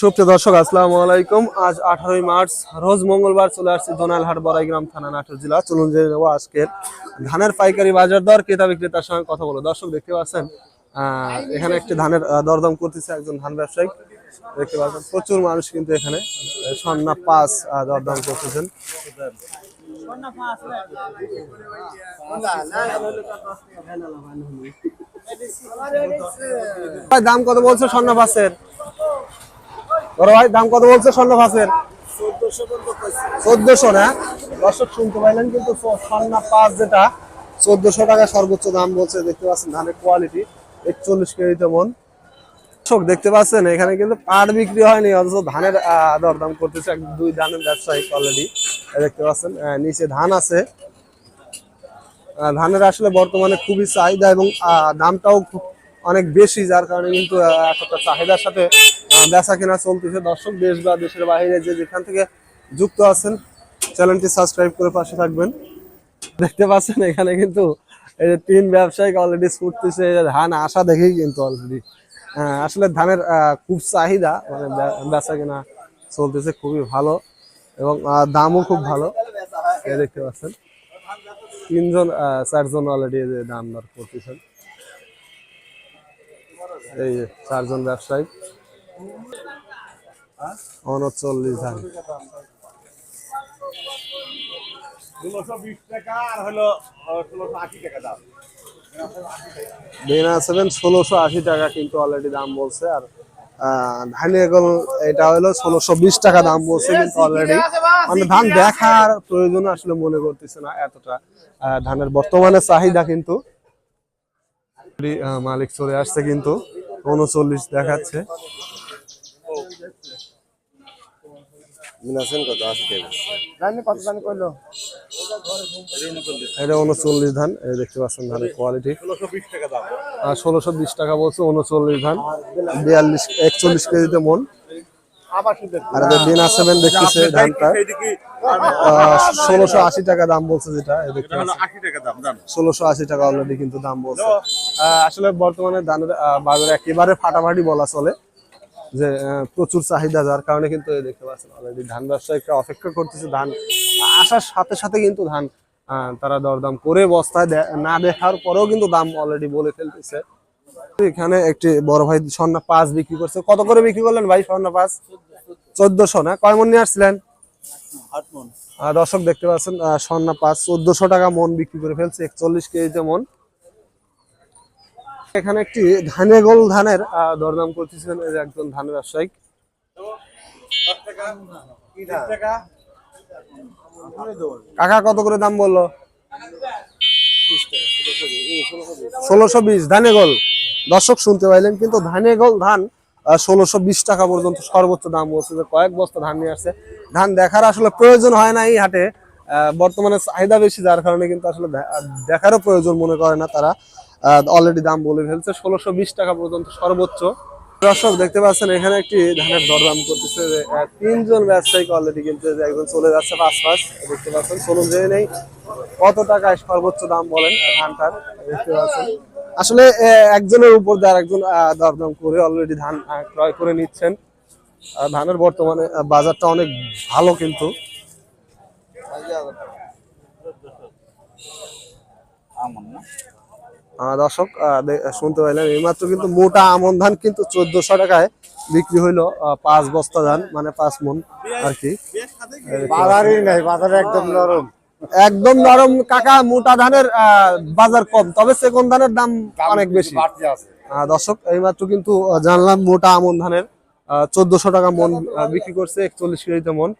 সুপ্রিয় দর্শক, আসসালামু আলাইকুম। আজ আঠারোই মার্চ, রোজ মঙ্গলবার চলে আসছে দোনালহাট বড়াইগ্রাম থানা নাটোর জেলা। চলুন জেনে নেব আজকের ধানের পাইকারি বাজার দর, ক্রেতা বিক্রেতার সঙ্গে কথা বলো দর্শক, দেখতে পাচ্ছেন এখানে একটি ধানের দরদাম করতেছে একজন ধান ব্যবসায়ী। দেখতে পাচ্ছেন, প্রচুর মানুষ কিন্তু এখানে সন্না পাঁচ দরদাম করতেছেন। দাম কত বলছে স্বর্ণ পাঁচের? বড় ভাই, দাম কত বলছে স্বর্ণ পাঁচের চোদ্দশো না? দর্শক, শুনতে পাইলেন কিন্তু সন্না পাঁচ যেটা, চোদ্দশো টাকা সর্বোচ্চ দাম বলছে, দেখতে পাচ্ছেন ধানের কোয়ালিটি একচল্লিশ কেজিতে মন। দর্শক, দেখতে পাচ্ছেন, এখানে কিন্তু পাট বিক্রি হয়নি, অথচ ধানের দরদাম করতেছে দুই ধানের ব্যবসায়ী অলরেডি দেখতে পাচ্ছেন নিচে ধান আছে। ধানের আসলে বর্তমানে খুবই চাহিদা এবং দামটাও অনেক বেশি, যার কারণে কিন্তু এতটা চাহিদার সাথে বেচা কেনা চলতেছে। দর্শক, দেশ বা দেশের বাইরে যে যেখান থেকে যুক্ত আছেন, চ্যানেলটি সাবস্ক্রাইব করে পাশে থাকবেন। দেখতে পাচ্ছেন, এখানে কিন্তু এই যে তিন ব্যবসায়িক অলরেডি ছুটতেছে ধান আসা দেখেই কিন্তু অলরেডি আসলে ধানের খুব চাহিদা মানে বেচা কেনা চলতেছে, খুবই ভালো এবং দামও খুব ভালো। দেখতে পাচ্ছেন, তিনজন চারজন অলরেডি দাম দর করতেছেন। এই চারজন ব্যবসায়ী। ষোলোশো আশি টাকা কিন্তু অলরেডি দাম বলছে আর এটা ষোলোশো বিশ টাকা দাম বলছে অলরেডি মানে ধান দেখার প্রয়োজন আসলে মনে করতেছে না এতটা। ধানের বর্তমানে চাহিদা কিন্তু মালিক চলে আসছে কিন্তু উনচল্লিশ দেখাচ্ছে। মিনাছেন কত আশি টাকা কত দাম করল এটা উনচল্লিশ ধান এই দেখতে পাচ্ছেন ধানের কোয়ালিটি আর ষোলোশো বিশ টাকা বলছে উনচল্লিশ ধান। বিয়াল্লিশ একচল্লিশ কেজিতে মন। আর যে বিনা সেভেন দেখতেছে ধানটা। ষোলোশো আশি টাকা দাম বলছে যেটা ষোলোশো আশি টাকা অলরেডি কিন্তু দাম বলছে। আসলে বর্তমানে ধানের বাজারে একেবারে ফাটাফাটি বলা চলে। যে প্রচুর চাহিদা যার কারণে কিন্তু দেখতে পাচ্ছেন অলরেডি ধান ব্যবসায়ীরা অপেক্ষা করতেছে। ধান আসার সাথে সাথে কিন্তু ধান তারা দরদাম করে বস্তায় না দেখার পরেও কিন্তু দাম অলরেডি বলে ফেলতেছে। এখানে একটি বড় ভাই স্বর্ণা পাঁচ বিক্রি করছে। কত করে বিক্রি করলেন ভাই স্বর্ণা পাঁচ? চোদ্দশো না? কয় মন নিয়ে আসছিলেন? দর্শক দেখতে পাচ্ছেন আহ, স্বর্ণা পাঁচ চোদ্দশো টাকা মন বিক্রি করে ফেলছে একচল্লিশ কেজিতে মন। এখানে একটি ধানে গোল ধানের দরদাম করতেছিলেন একজন ধান ব্যবসায়িক। কাকা কত করে দাম বলল? ষোলোশো বিশ ধানে গোল দর্শক শুনতে পাইলেন কিন্তু ধানে গোল ধান ষোলোশো বিশ টাকা পর্যন্ত সর্বোচ্চ দাম বলছে যে কয়েক বস্তা ধান নিয়ে আসছে। ধান দেখার আসলে প্রয়োজন হয় না এই হাটে বর্তমানে চাহিদা বেশি, যার কারণে কিন্তু আসলে দেখারও প্রয়োজন মনে করে না তারা। অলরেডি দাম বলে ফেলছে। ষোলোশো টাকা পর্যন্ত সর্বোচ্চ। দর্শক দেখতে পাচ্ছেন এখানে একটি ধানের দরদাম করতেছে তিনজন ব্যবসায়িক অলরেডি কিন্তু একজন চলে যাচ্ছে পাঁচ পাঁচ দেখতে পাচ্ছেন চলুন জেনে নেই কত টাকায় সর্বোচ্চ দাম বলেন ধানটার। দেখতে পাচ্ছেন আসলে একজনের উপর দিয়ে আরেকজন দরদাম করে অলরেডি ধান ক্রয় করে নিচ্ছেন। ধানের বর্তমানে বাজারটা অনেক ভালো কিন্তু। আহ, দর্শক শুনতে পাইলেন এইমাত্র কিন্তু মোটা আমন ধান কিন্তু চোদ্দশো টাকায় বিক্রি হইল পাঁচ বস্তা ধান মানে পাঁচ মন আর কি। বাজারই নাই বাজারে একদম নরম। একদম নরম। কাকা মোটা ধানের আহ, বাজার কম তবে সেকন্ড ধানের দাম অনেক বেশি। দর্শক এইমাত্র কিন্তু জানলাম মোটা আমন ধানের চোদ্দশো টাকা মন বিক্রি করছে একচল্লিশ কেজিতে মন।